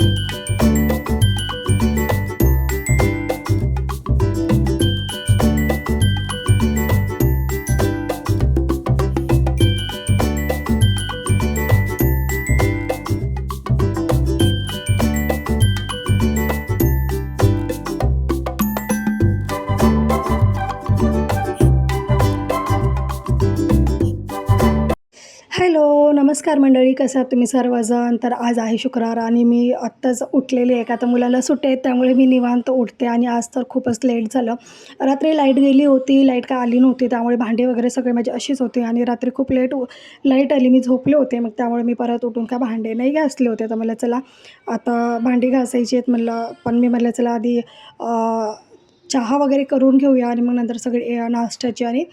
you. नमस्कार मंडळी कसं आहात तुम्ही सर्वजण? तर आज आहे शुक्रवार आणि मी आत्ताच उठलेली आहे. का तर मुलाला सुट्टी आहेत त्यामुळे मी निवांत उठते आणि आज तर खूपच लेट झालं. रात्री लाइट गेली होती लाइट का आली नव्हती त्यामुळे भांडी वगैरे सगळे माझे अशीच होती आणि रात्री खूप लेट लाइट आली मी झोपले होते. मग त्यामुळे मी परत उठून का भांडे नाही घासले होते. तर मला चला आता भांडी घासायची आहेत म्हणलं पण मी म्हणलं चला आधी चहा वगैरे करून घेऊया आणि मग नंतर सगळे नाश्त्याची आणि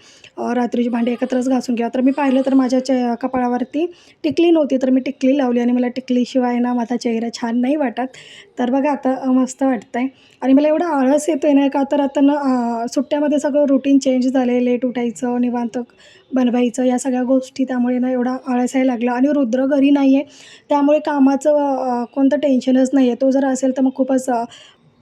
रात्रीची भांडी एकत्रच घासून घ्या तर मी पाहिलं तर माझ्या च कपाळावरती टिकली नव्हती तर मी टिकली लावली आणि मला टिकलीशिवाय ना माझा चेहरा छान नाही वाटत. तर बघा आता मस्त वाटतं आहे आणि मला एवढा आळस येतो आहे ना का तर आता ना सुट्ट्यामध्ये सगळं रुटीन चेंज झाले लेट उठायचं निवांत बनवायचं या सगळ्या गोष्टी त्यामुळे ना एवढा आळस यायला लागला. आणि रुद्र घरी नाही आहे त्यामुळे कामाचं कोणतं टेन्शनच नाही आहे तो जर असेल तर मग खूपच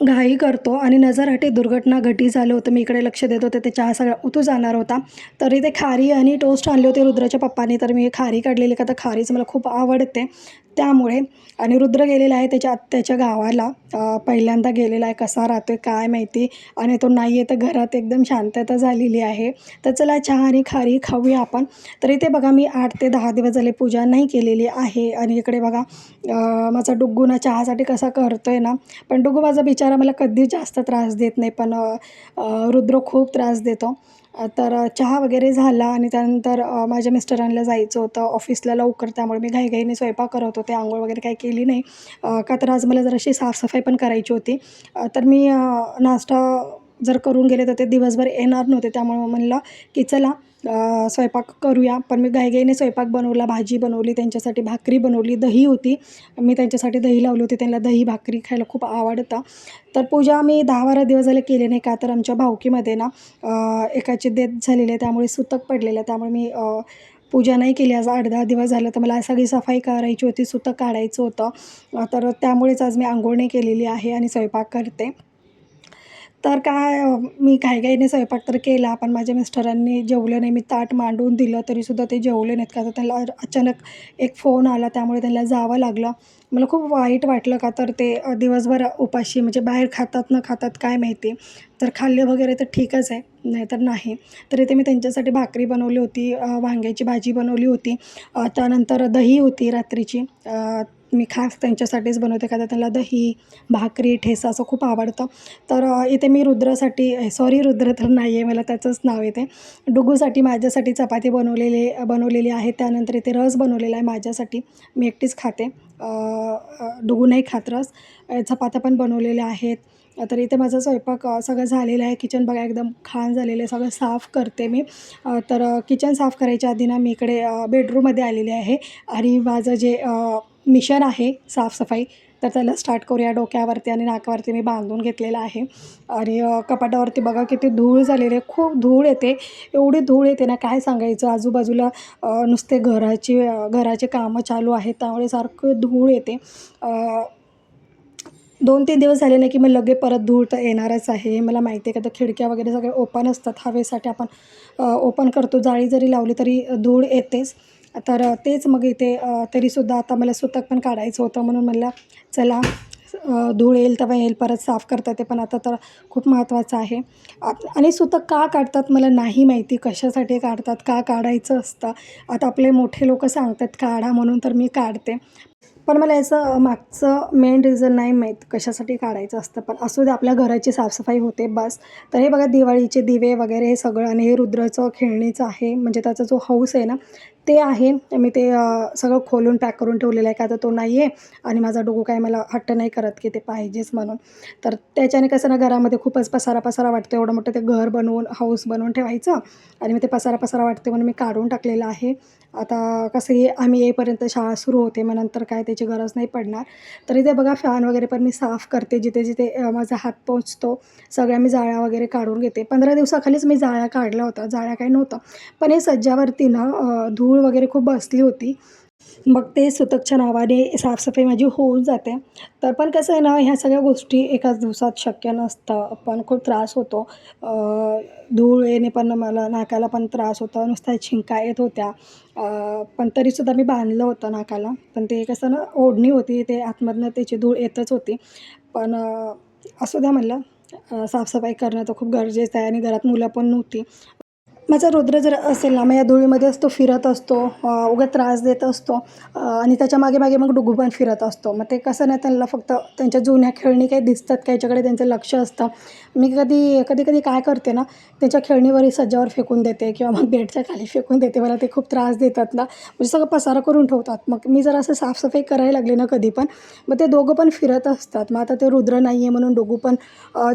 घाई करतो आणि नजरहटी दुर्घटना घटी झालं होतं. मी इकडे लक्ष देत होते. ते चहा सगळा उतू जाणार होता. तरी ते खारी आणि टोस्ट आणले होते रुद्राच्या पप्पाने. तर मी खारी काढलेली का तर खारीच मला खूप आवडते. त्यामुळे आणि रुद्र गेलेला आहे त्याच्या आत्याच्या गावाला. पहिल्यांदा गेलेला आहे. कसा राहतो आहे काय माहिती? आणि तो नाही आहे तर घरात एकदम शांतता झालेली आहे. तर चला चहा आणि खारी खाऊया आपण. तर इथे बघा मी आठ ते दहा दिवस झाले पूजा नाही केलेली आहे. आणि इकडे बघा माझा डुग्गू ना चहासाठी कसा करतो आहे ना? पण डुग्गू माझा बिचार मला कधीच जास्त त्रास देत नाही पण रुद्र खूप त्रास देतो. तर चहा वगैरे झाला आणि त्यानंतर माझ्या मिस्टरांना जायचं होतं ऑफिसला लवकर त्यामुळे मी घाईघाईने स्वयंपाक करत होते. आंघोळ वगैरे काही केली नाही. का तर आज मला जराशी साफसफाई पण करायची होती. तर मी नाश्ता जर करून गेले तर ते दिवसभर येणार नव्हते त्यामुळे म्हणलं की चला स्वयंपाक करूया. पण मी घाईघाईने स्वयंपाक बनवला भाजी बनवली त्यांच्यासाठी भाकरी बनवली दही होती. मी त्यांच्यासाठी दही लावली होती त्यांना दही भाकरी खायला खूप आवडतं. तर पूजा मी दहा बारा दिवस झाले केली नाही का? तर आमच्या भावकीमध्ये ना एकाची डेथ झालेली आहे त्यामुळे सुतक पडलेलं आहे. त्यामुळे मी पूजा नाही केली. आज आठ दहा दिवस झालं तर मला सगळी सफाई करायची होती सुतक काढायचं होतं. तर त्यामुळेच आज मी आंघोळ नाही केलेली आहे आणि स्वयंपाक करते. तर काय मी मी घाईघाईने स्वयंपाक तर केला पण माझ्या मिस्टरांनी जेवले नाही. मी ताट मांडून दिलं तरीसुद्धा ते जेवले नाहीत का? तर त्यांना अचानक एक फोन आला त्यामुळे त्यांना जावं लागलं. मला खूप वाईट वाटलं का तर ते दिवसभर उपाशी म्हणजे बाहेर खातात न खातात काय माहिती. तर खाल्ले वगैरे तर ठीकच आहे नाही तर नाही. तर इथे मी त्यांच्यासाठी भाकरी बनवली होती वांग्याची भाजी बनवली होती. त्यानंतर दही होती रात्रीची. मी खास त्यांच्यासाठीच बनवते का तर त्यांना दही भाकरी ठेसा असं खूप आवडतं. तर इथे मी रुद्रासाठी सॉरी रुद्र तर नाही आहे मला त्याचंच नाव येते. डुगूसाठी माझ्यासाठी चपाती बनवलेले बनवलेली आहे. त्यानंतर इथे रस बनवलेला आहे माझ्यासाठी. मी एकटीच खाते. डुगूनही डुगू नाही खात रस. चपात्या पण बनवलेल्या आहेत. तर इथे माझा स्वयंपाक सगळं झालेलं आहे. किचन बघा एकदम खाण झालेलं आहे. सगळं साफ करते मी. तर किचन साफ करायच्या आधी ना मी इकडे बेडरूममध्ये आलेले आहे. आणि माझं जे मिशन आहे साफसफाई. तर त्याला स्टार्ट करूया. डोक्यावरती आणि नाकावरती मी बांधून घेतलेलं आहे. आणि कपाटावरती बघा किती धूळ झालेली आहे. खूप धूळ येते. एवढी धूळ येते ना काय सांगायचं? आजूबाजूला नुसते घराची घराचे कामं चालू आहेत. त्यामुळे सारखं धूळ येते. दोन तीन दिवस झाले नाही की मग लगे परत धूळ तर येणारच आहे. हे मला माहिती आहे का तर खिडक्या वगैरे सगळे ओपन असतात. हवेसाठी आपण ओपन करतो. जाळी जरी लावली तरी धूळ येतेच. तर तेच मग इथे तरीसुद्धा आता मला सुतक पण काढायचं होतं म्हणून म्हणलं चला धूळ येईल तेव्हा येईल परत साफ करता येते पण आता तर खूप महत्त्वाचं आहे. आत- आणि सुतं का काढतात मला नाही माहिती कशासाठी काढतात का काढायचं असतं? आता आपले मोठे लोक सांगतात काढा म्हणून तर मी काढते. पण मला याचं मागचं मेन रिझन नाही माहीत कशासाठी काढायचं असतं. पण असू दे आपल्या घराची साफसफाई होते बस. तर हे बघा दिवाळीचे दिवे वगैरे हे सगळं आणि हे रुद्राचं खेळणीचं आहे. म्हणजे त्याचा जो हाऊस आहे ना ते आहे. मी ते सगळं खोलून पॅक करून ठेवलेलं आहे का तर तो नाही आहे आणि माझा डोकं काय मला हट्ट नाही करत की ते पाहिजेच म्हणून. तर त्याच्याने कसं ना घरामध्ये खूपच पसारा पसारा वाटतो. एवढं मोठं ते घर बनवून हाऊस बनवून ठेवायचं आणि मग ते पसारा पसारा वाटते म्हणून मी काढून टाकलेलं आहे. आता कसं ये आम्ही येईपर्यंत शाळा सुरू होते मग नंतर काय त्याची गरज नाही पडणार. तर इथे बघा फॅन वगैरे पण मी साफ करते. जिथे जिथे माझा हात पोचतो सगळ्या मी जाळ्या वगैरे काढून घेते. पंधरा दिवसाखालीच मी जाळ्या काढल्या होत्या. जाळ्या काही नव्हतं. पण हे सज्जावरती ना धूळ वगैरे खूप बसली होती. मग ते सुतकच्या नावाने साफसफाई माझी होऊन जाते. तर पण कसं आहे ना ह्या सगळ्या गोष्टी एकाच दिवसात शक्य नसतं. पण खूप त्रास होतो. धूळ येणे पण मला नाकाला पण त्रास होतो. नुसत्या शिंका येत होत्या. पण तरीसुद्धा मी बांधलं होतं नाकाला. पण ते कसं ना ओढणी होती. ते आतमधनं त्याची धूळ येतच होती. पण असू द्या म्हणलं. साफसफाई करणं तर खूप गरजेचं आहे आणि घरात मुलं पण नव्हती. माझा रुद्र जर असेल ना मग या धुळीमध्येच तो फिरत असतो उगा त्रास देत असतो आणि त्याच्यामागे मागे मग डुगू पण फिरत असतो. मग ते कसं नाही त्यांना फक्त त्यांच्या जुन्या खेळणी काही दिसतात का याच्याकडे त्यांचं लक्ष असतं. मी कधी कधी कधी काय करते ना त्यांच्या खेळणीवरही सज्जावर फेकून देते किंवा मग बेडच्या खाली फेकून देते मला ते खूप त्रास देतात ना. म्हणजे सगळं पसारा करून ठेवतात. मग मी जर असं साफसफाई करायला लागले ना कधी पण मग ते दोघं पण फिरत असतात. मग आता ते रुद्र नाही आहे म्हणून डोगू पण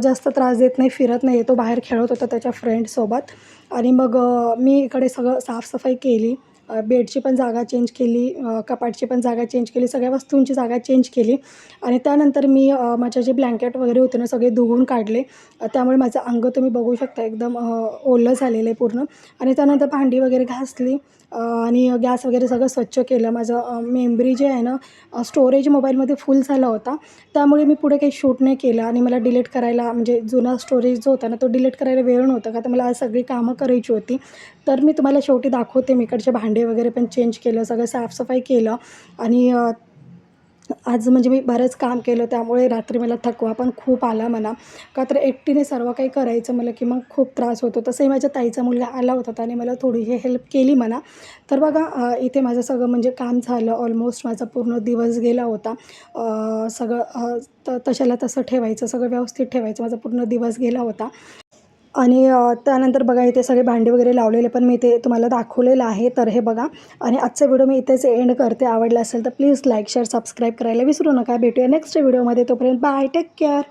जास्त त्रास देत नाही फिरत नाही तो बाहेर खेळत होता त्याच्या फ्रेंडसोबत आणि मग मी इकडे सगळं साफसफाई केली. बेडची पण जागा चेंज केली कपाटची पण जागा चेंज केली सगळ्या वस्तूंची जागा चेंज केली. आणि त्यानंतर मी माझ्या जे ब्लँकेट वगैरे होते ना सगळे धुवून काढले. त्यामुळे माझं अंग तुम्ही बघू शकता एकदम ओलं झालेलं आहे पूर्ण. आणि त्यानंतर भांडी वगैरे घासली. आणि गॅस वगैरे सगळं स्वच्छ केलं. माझं मेमरी जे आहे ना स्टोरेज मोबाईलमध्ये फुल झाला होता. त्यामुळे मी पुढे काही शूट नाही केलं. आणि मला डिलीट करायला म्हणजे जुना स्टोरेज जो होता ना तो डिलीट करायला वेळ नव्हता. का तर मला सगळी कामं करायची होती. तर मी तुम्हाला शेवटी दाखवते. मी इकडचे भांडे वगैरे पण चेंज केलं सगळं साफसफाई केलं आणि आज म्हणजे मी बरंच काम केलं. त्यामुळे रात्री मला थकवा पण खूप आला मला. का तर एकटीने सर्व काही करायचं मला की मग खूप त्रास होतो. तसंही माझ्या ताईचा मुलगा आला होता त्याने मला थोडीशी हेल्प केली म्हणा तर बघा इथे माझं सगळं म्हणजे काम झालं. ऑलमोस्ट माझा पूर्ण दिवस गेला होता. सगळं त तशाला तसं ठेवायचं सगळं व्यवस्थित ठेवायचं. माझा पूर्ण दिवस गेला होता. आणि त्यानंतर बघा इथे सगळे भांडे वगैरे लावलेले पण मी ते तुम्हाला दाखवलेलं आहे. तर हे बघा. आणि आजचा व्हिडिओ मी इथेच एंड करते. आवडला असेल तर प्लीज लाईक शेअर सबस्क्राईब करायला विसरू नका. भेटूया नेक्स्ट व्हिडिओमध्ये. तोपर्यंत बाय. Take care.